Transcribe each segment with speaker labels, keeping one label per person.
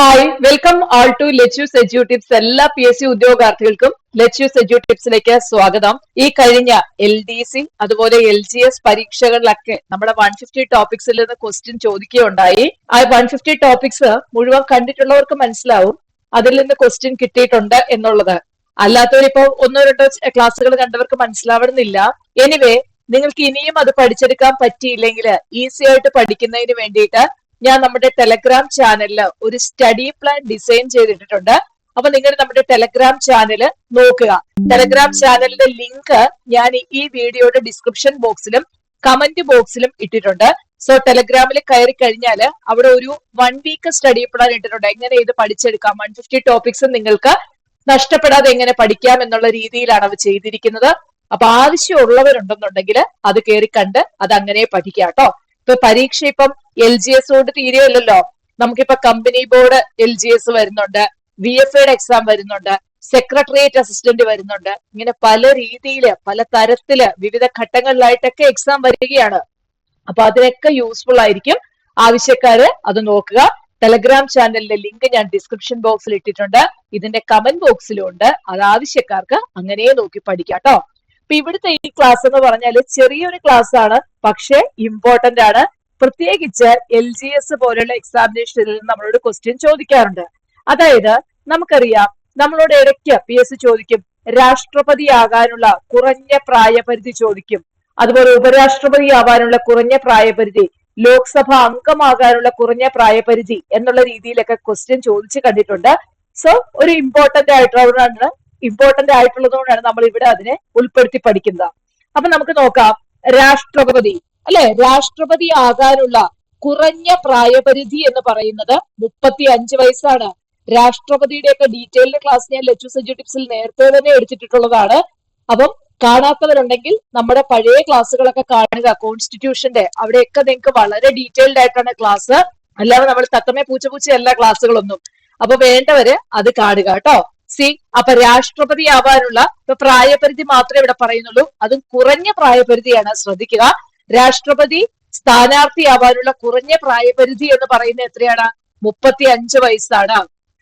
Speaker 1: Hi welcome all to lettuce edu tips എല്ലാ P S C ഉദ്യോഗാർത്ഥികൾക്കും lettuce edu ടിപ്സിലേക്ക് സ്വാഗതം. ഈ കഴിഞ്ഞ എൽ ഡി സി അതുപോലെ എൽ ജി എസ് പരീക്ഷകളിലൊക്കെ നമ്മുടെ വൺ ഫിഫ്റ്റി ടോപ്പിക്സിൽ നിന്ന് ക്വസ്റ്റ്യൻ ചോദിക്കുകയുണ്ടായി. ആ വൺ ഫിഫ്റ്റി ടോപ്പിക്സ് മുഴുവൻ കണ്ടിട്ടുള്ളവർക്ക് മനസ്സിലാവും അതിൽ നിന്ന് ക്വസ്റ്റ്യൻ കിട്ടിയിട്ടുണ്ട് എന്നുള്ളത്. അല്ലാത്തവരിപ്പോ ഒന്നോ രണ്ടോ ക്ലാസ്സുകൾ കണ്ടവർക്ക് മനസ്സിലാവണമെന്നില്ല. എനിവേ നിങ്ങൾക്ക് ഇനിയും അത് പഠിച്ചെടുക്കാൻ പറ്റിയില്ലെങ്കിൽ ഈസി ആയിട്ട് പഠിക്കുന്നതിന് വേണ്ടിയിട്ട് ഞാൻ നമ്മുടെ ടെലഗ്രാം ചാനലിൽ ഒരു സ്റ്റഡി പ്ലാൻ ഡിസൈൻ ചെയ്തിട്ടിട്ടുണ്ട്. അപ്പൊ നിങ്ങൾ നമ്മുടെ ടെലഗ്രാം ചാനൽ നോക്കുക. ടെലഗ്രാം ചാനലിന്റെ ലിങ്ക് ഞാൻ ഈ വീഡിയോയുടെ ഡിസ്ക്രിപ്ഷൻ ബോക്സിലും കമന്റ് ബോക്സിലും ഇട്ടിട്ടുണ്ട്. സോ ടെലഗ്രാമിൽ കയറി കഴിഞ്ഞാൽ അവിടെ ഒരു വൺ വീക്ക് സ്റ്റഡി പ്ലാൻ ഇട്ടിട്ടുണ്ട്. എങ്ങനെ ഇത് പഠിച്ചെടുക്കാം? വൺ ഫിഫ്റ്റി ടോപ്പിക്സ് നിങ്ങൾക്ക് നഷ്ടപ്പെടാതെ എങ്ങനെ പഠിക്കാം എന്നുള്ള രീതിയിലാണ് അവ ചെയ്തിരിക്കുന്നത്. അപ്പൊ ആവശ്യമുള്ളവരുണ്ടെന്നുണ്ടെങ്കിൽ അത് കയറി കണ്ട് അത് അങ്ങനെ പഠിക്കാം കേട്ടോ. ഇപ്പൊ പരീക്ഷ ഇപ്പം എൽ ജി എസ് കൊണ്ട് തീരെയല്ലല്ലോ. നമുക്കിപ്പോ company board L G S വരുന്നുണ്ട്. വി എഫ് എയുടെ എക്സാം വരുന്നുണ്ട്. സെക്രട്ടേറിയറ്റ് അസിസ്റ്റന്റ് വരുന്നുണ്ട്. ഇങ്ങനെ പല രീതിയിൽ പല തരത്തിൽ വിവിധ ഘട്ടങ്ങളിലായിട്ടൊക്കെ എക്സാം വരികയാണ്. അപ്പൊ അതിനൊക്കെ യൂസ്ഫുൾ ആയിരിക്കും. ആവശ്യക്കാര് അത് നോക്കുക. ടെലഗ്രാം ചാനലിന്റെ ലിങ്ക് ഞാൻ ഡിസ്ക്രിപ്ഷൻ ബോക്സിൽ ഇട്ടിട്ടുണ്ട്. ഇതിന്റെ കമന്റ് ബോക്സിലും ഉണ്ട്. അത് ആവശ്യക്കാർക്ക് അങ്ങനെ നോക്കി പഠിക്കാം കേട്ടോ അപ്പൊ ഇവിടുത്തെ ഈ ക്ലാസ് എന്ന് പറഞ്ഞാൽ ചെറിയൊരു ക്ലാസ് ആണ് പക്ഷെ ഇമ്പോർട്ടന്റ് ആണ്. പ്രത്യേകിച്ച് എൽ ജി എസ് പോലുള്ള എക്സാമിനേഷനിൽ നമ്മളോട് ക്വസ്റ്റ്യൻ ചോദിക്കാറുണ്ട്. അതായത് നമുക്കറിയാം നമ്മളോട് ഇടയ്ക്ക് പി എസ് ചോദിക്കും രാഷ്ട്രപതി ആകാനുള്ള കുറഞ്ഞ പ്രായപരിധി ചോദിക്കും. അതുപോലെ ഉപരാഷ്ട്രപതി ആവാനുള്ള കുറഞ്ഞ പ്രായപരിധി ലോക്സഭ അംഗമാകാനുള്ള കുറഞ്ഞ പ്രായപരിധി എന്നുള്ള രീതിയിലൊക്കെ ക്വസ്റ്റ്യൻ ചോദിച്ചു കണ്ടിട്ടുണ്ട്. സോ ഒരു ഇമ്പോർട്ടന്റ് ആയിട്ടുള്ളതാണ് ഇമ്പോർട്ടന്റ് ആയിട്ടുള്ളതുകൊണ്ടാണ് നമ്മൾ ഇവിടെ അതിനെ ഉൾപ്പെടുത്തി പഠിക്കുന്നത്. അപ്പൊ നമുക്ക് നോക്കാം. രാഷ്ട്രപതി. അല്ലെ? രാഷ്ട്രപതി ആകാനുള്ള കുറഞ്ഞ പ്രായപരിധി എന്ന് പറയുന്നത് മുപ്പത്തി അഞ്ച് വയസ്സാണ്. രാഷ്ട്രപതിയുടെയൊക്കെ ഡീറ്റെയിൽഡ് ക്ലാസ് ഞാൻ ലച്ചു സജു ടിപ്സിൽ നേരത്തെ തന്നെ എടുത്തിട്ടുള്ളതാണ്. അപ്പം കാണാത്തവരുണ്ടെങ്കിൽ നമ്മുടെ പഴയ ക്ലാസ്സുകളൊക്കെ കാണുക. കോൺസ്റ്റിറ്റ്യൂഷന്റെ അവിടെയൊക്കെ നിങ്ങൾക്ക് വളരെ ഡീറ്റെയിൽഡ് ആയിട്ടാണ് ക്ലാസ് അല്ലാതെ നമ്മൾ തത്തമേ പൂച്ച പൂച്ചയല്ല ക്ലാസ്സുകളൊന്നും അപ്പൊ വേണ്ടവര് അത് കാണുക കേട്ടോ. സി അപ്പൊ രാഷ്ട്രപതി ആവാനുള്ള പ്രായപരിധി മാത്രമേ ഇവിടെ പറയുന്നുള്ളൂ. അതും കുറഞ്ഞ പ്രായപരിധിയാണ് ശ്രദ്ധിക്കുക. രാഷ്ട്രപതി സ്ഥാനാർത്ഥിയാവാനുള്ള കുറഞ്ഞ പ്രായപരിധി എന്ന് പറയുന്നത് എത്രയാണ്? മുപ്പത്തി അഞ്ച് വയസ്സാണ്.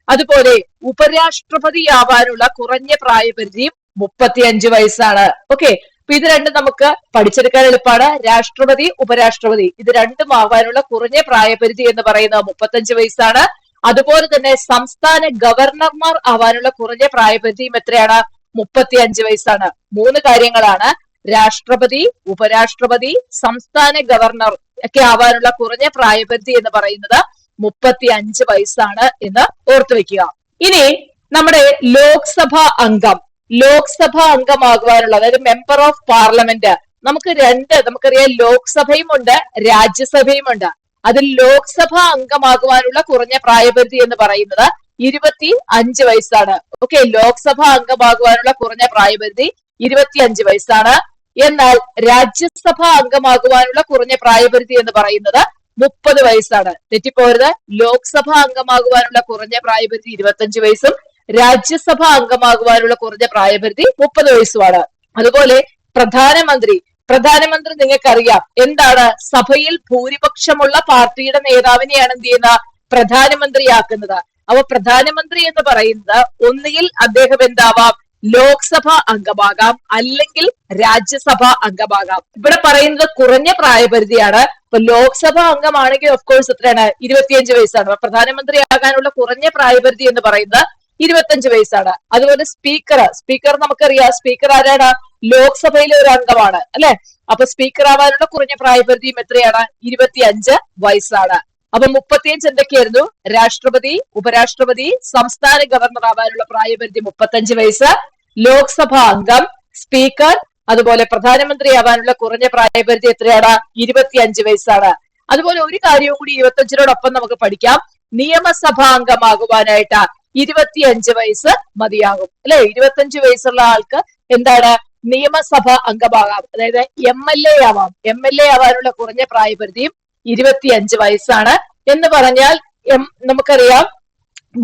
Speaker 1: അതുപോലെ ഉപരാഷ്ട്രപതിയാവാനുള്ള കുറഞ്ഞ പ്രായപരിധിയും മുപ്പത്തി അഞ്ച് വയസ്സാണ്. ഓക്കെ അപ്പൊ ഇത് രണ്ടും നമുക്ക് പഠിച്ചെടുക്കാൻ എളുപ്പമാണ്. രാഷ്ട്രപതി ഉപരാഷ്ട്രപതി ഇത് രണ്ടും ആവാനുള്ള കുറഞ്ഞ പ്രായപരിധി എന്ന് പറയുന്നത് മുപ്പത്തഞ്ച് വയസ്സാണ്. അതുപോലെ തന്നെ സംസ്ഥാന ഗവർണർമാർ ആവാനുള്ള കുറഞ്ഞ പ്രായപരിധിയും എത്രയാണ്? മുപ്പത്തി അഞ്ച് വയസ്സാണ്. മൂന്ന് കാര്യങ്ങളാണ്. രാഷ്ട്രപതി ഉപരാഷ്ട്രപതി സംസ്ഥാന ഗവർണർ ഒക്കെ ആവാനുള്ള കുറഞ്ഞ പ്രായപരിധി എന്ന് പറയുന്നത് മുപ്പത്തി അഞ്ച് വയസ്സാണ് എന്ന് ഓർത്തു വെക്കുക ഇനി നമ്മുടെ ലോക്സഭാ അംഗം. ലോക്സഭാ അംഗമാകുവാനുള്ള അതായത് മെമ്പർ ഓഫ് പാർലമെന്റ്. നമുക്ക് രണ്ട് നമുക്കറിയാം ലോക്സഭയും ഉണ്ട് രാജ്യസഭയും ഉണ്ട് അതിൽ ലോക്സഭാ അംഗമാകുവാനുള്ള കുറഞ്ഞ പ്രായപരിധി എന്ന് പറയുന്നത് ഇരുപത്തി അഞ്ച് വയസ്സാണ്. ഓക്കെ ലോക്സഭാ അംഗമാകുവാനുള്ള കുറഞ്ഞ പ്രായപരിധി ഇരുപത്തി അഞ്ച് വയസ്സാണ്. എന്നാൽ രാജ്യസഭാ അംഗമാകുവാനുള്ള കുറഞ്ഞ പ്രായപരിധി എന്ന് പറയുന്നത് മുപ്പത് വയസ്സാണ്. തെറ്റിപ്പോരുത്. ലോക്സഭാ അംഗമാകുവാനുള്ള കുറഞ്ഞ പ്രായപരിധി ഇരുപത്തഞ്ച് വയസ്സും രാജ്യസഭാ അംഗമാകുവാനുള്ള കുറഞ്ഞ പ്രായപരിധി മുപ്പത് വയസ്സുമാണ്. അതുപോലെ പ്രധാനമന്ത്രി പ്രധാനമന്ത്രി നിങ്ങൾക്കറിയാം എന്താണ് സഭയിൽ ഭൂരിപക്ഷമുള്ള പാർട്ടിയുടെ നേതാവിനെയാണ് എന്ത് ചെയ്യുന്ന പ്രധാനമന്ത്രിയാക്കുന്നത്. അപ്പൊ പ്രധാനമന്ത്രി എന്ന് പറയുന്നത് ഒന്നുകിൽ അദ്ദേഹം എന്താവാം? ലോക്സഭ അംഗമാകാം അല്ലെങ്കിൽ രാജ്യസഭ അംഗമാകാം. ഇവിടെ പറയുന്നത് കുറഞ്ഞ പ്രായപരിധിയാണ്. ഇപ്പൊ ലോക്സഭ അംഗമാണെങ്കിൽ ഓഫ് കോഴ്സ് എത്രയാണ്? ഇരുപത്തിയഞ്ച് വയസ്സാണ്. പ്രധാനമന്ത്രി ആകാനുള്ള കുറഞ്ഞ പ്രായപരിധി എന്ന് പറയുന്നത് ഇരുപത്തഞ്ച് വയസ്സാണ്. അതുപോലെ സ്പീക്കർ സ്പീക്കർ നമുക്കറിയാം. സ്പീക്കർ ആരാണ്? ലോക്സഭയിലെ ഒരു അംഗമാണ് അല്ലെ? അപ്പൊ സ്പീക്കർ ആവാനുള്ള കുറഞ്ഞ പ്രായപരിധിയും എത്രയാണ്? ഇരുപത്തി അഞ്ച് വയസ്സാണ്. അപ്പൊ മുപ്പത്തിയഞ്ച് എന്തൊക്കെയായിരുന്നു? രാഷ്ട്രപതി ഉപരാഷ്ട്രപതി സംസ്ഥാന ഗവർണർ ആവാനുള്ള പ്രായപരിധി മുപ്പത്തഞ്ച് വയസ്സ് ലോക്സഭാ അംഗം സ്പീക്കർ അതുപോലെ പ്രധാനമന്ത്രി ആവാനുള്ള കുറഞ്ഞ പ്രായപരിധി എത്രയാണ്? ഇരുപത്തിയഞ്ച് വയസ്സാണ്. അതുപോലെ ഒരു കാര്യവും കൂടി ഇരുപത്തഞ്ചിനോടൊപ്പം നമുക്ക് പഠിക്കാം. നിയമസഭാ അംഗമാകുവാനായിട്ട് ഇരുപത്തിയഞ്ച് വയസ്സ് മതിയാകും അല്ലെ? ഇരുപത്തഞ്ച് വയസ്സുള്ള ആൾക്ക് എന്താണ്? നിയമസഭ അംഗമാകാം. അതായത് എം എൽ എ ആവാം. എം എൽ എ ആവാനുള്ള കുറഞ്ഞ പ്രായപരിധിയും ഇരുപത്തിയഞ്ച് വയസ്സാണ്. എന്ന് പറഞ്ഞാൽ എം നമുക്കറിയാം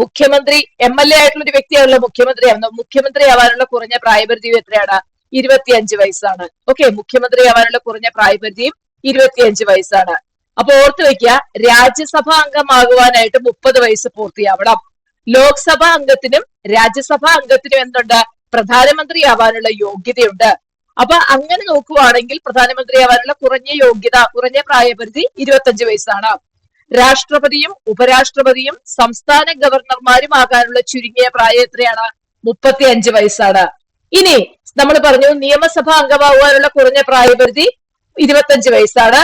Speaker 1: മുഖ്യമന്ത്രി എം എൽ എ ആയിട്ടുള്ള ഒരു വ്യക്തിയാണല്ലോ മുഖ്യമന്ത്രി ആവുന്നത്. മുഖ്യമന്ത്രി ആവാനുള്ള കുറഞ്ഞ പ്രായപരിധിയും എത്രയാണ്? ഇരുപത്തിയഞ്ച് വയസ്സാണ്. ഓക്കെ മുഖ്യമന്ത്രി ആവാനുള്ള കുറഞ്ഞ പ്രായപരിധിയും ഇരുപത്തിയഞ്ച് വയസ്സാണ്. അപ്പൊ ഓർത്തു വെക്കുക രാജ്യസഭാ അംഗമാകുവാനായിട്ട് മുപ്പത് വയസ്സ് പൂർത്തിയാവണം. ലോക്സഭാ അംഗത്തിനും രാജ്യസഭാ അംഗത്തിനും എന്തുണ്ട്? പ്രധാനമന്ത്രിയാവാനുള്ള യോഗ്യതയുണ്ട്. അപ്പൊ അങ്ങനെ നോക്കുവാണെങ്കിൽ പ്രധാനമന്ത്രിയാവാനുള്ള കുറഞ്ഞ യോഗ്യത കുറഞ്ഞ പ്രായപരിധി ഇരുപത്തഞ്ച് വയസ്സാണ്. രാഷ്ട്രപതിയും ഉപരാഷ്ട്രപതിയും സംസ്ഥാന ഗവർണർമാരും ആകാനുള്ള ചുരുങ്ങിയ പ്രായം എത്രയാണ്? മുപ്പത്തി അഞ്ച് വയസ്സാണ്. ഇനി നമ്മൾ പറഞ്ഞു നിയമസഭാ അംഗമാവാനുള്ള കുറഞ്ഞ പ്രായപരിധി ഇരുപത്തഞ്ച് വയസ്സാണ്.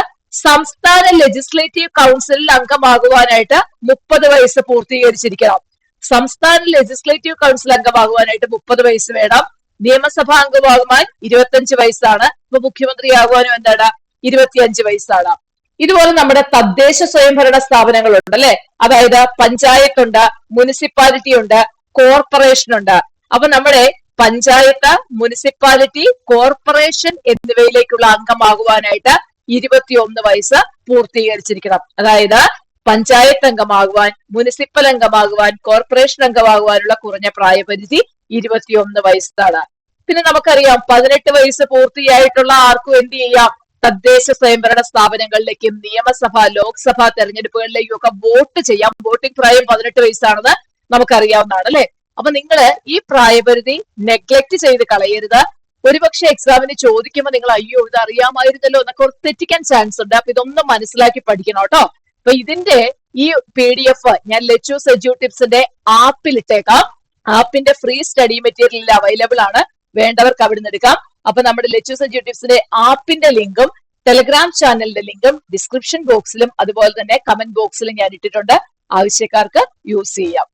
Speaker 1: സംസ്ഥാന ലെജിസ്ലേറ്റീവ് കൗൺസിലിൽ അംഗമാകുവാനായിട്ട് മുപ്പത് വയസ്സ് പൂർത്തീകരിച്ചിരിക്കണം. സംസ്ഥാന ലെജിസ്ലേറ്റീവ് കൗൺസിൽ അംഗമാകുവാനായിട്ട് മുപ്പത് വയസ്സ് വേണം. നിയമസഭാ അംഗമാകുവാൻ ഇരുപത്തഞ്ച് വയസ്സാണ്. ഇപ്പൊ മുഖ്യമന്ത്രിയാകുവാനും എന്താണ്? ഇരുപത്തിയഞ്ച് വയസ്സാണ്. ഇതുപോലെ നമ്മുടെ തദ്ദേശ സ്വയംഭരണ സ്ഥാപനങ്ങളുണ്ട് അല്ലെ? അതായത് പഞ്ചായത്ത് ഉണ്ട് മുനിസിപ്പാലിറ്റി ഉണ്ട് കോർപ്പറേഷൻ ഉണ്ട്. അപ്പൊ നമ്മുടെ പഞ്ചായത്ത് മുനിസിപ്പാലിറ്റി കോർപ്പറേഷൻ എന്നിവയിലേക്കുള്ള അംഗമാകുവാനായിട്ട് ഇരുപത്തിയൊന്ന് വയസ്സ് പൂർത്തീകരിച്ചിരിക്കണം. അതായത് പഞ്ചായത്ത് അംഗമാകുവാൻ മുനിസിപ്പൽ അംഗമാകുവാൻ കോർപ്പറേഷൻ അംഗമാകുവാനുള്ള കുറഞ്ഞ പ്രായപരിധി ഇരുപത്തിയൊന്ന് വയസ്സാണ്. പിന്നെ നമുക്കറിയാം പതിനെട്ട് വയസ്സ് പൂർത്തിയായിട്ടുള്ള ആർക്കും എന്ത് ചെയ്യാം? തദ്ദേശ സ്വയംഭരണ സ്ഥാപനങ്ങളിലേക്കും നിയമസഭ ലോക്സഭ തെരഞ്ഞെടുപ്പുകളിലേക്കും ഒക്കെ വോട്ട് ചെയ്യാം. വോട്ടിംഗ് പ്രായം പതിനെട്ട് വയസ്സാണെന്ന് നമുക്കറിയാവുന്നതാണ് അല്ലെ അപ്പൊ നിങ്ങൾ ഈ പ്രായപരിധി നെഗ്ലക്ട് ചെയ്ത് കളയരുത്. ഒരുപക്ഷെ എക്സാമിന് ചോദിക്കുമ്പോൾ നിങ്ങൾ അയ്യോ ഇത് അറിയാമായിരുന്നല്ലോ എന്നൊക്കെ തെറ്റിക്കാൻ ചാൻസ് ഉണ്ട്. അപ്പൊ ഇതൊന്നും മനസ്സിലാക്കി പഠിക്കണം കേട്ടോ. അപ്പൊ ഇതിന്റെ ഈ പി ഡി എഫ് ഞാൻ ലച്ചു സജു ടിപ്സിന്റെ ആപ്പിൽ ഇട്ടേക്കാം. ആപ്പിന്റെ ഫ്രീ സ്റ്റഡി മെറ്റീരിയലിൽ അവൈലബിൾ ആണ്. വേണ്ടവർക്ക് അവിടെ നിന്ന് എടുക്കാം. അപ്പൊ നമ്മുടെ ലച്ചു സജു ടിപ്സിന്റെ ആപ്പിന്റെ ലിങ്കും ടെലഗ്രാം ചാനലിന്റെ ലിങ്കും ഡിസ്ക്രിപ്ഷൻ ബോക്സിലും അതുപോലെ തന്നെ കമന്റ് ബോക്സിലും ഞാൻ ഇട്ടിട്ടുണ്ട്. ആവശ്യക്കാർക്ക് യൂസ് ചെയ്യാം.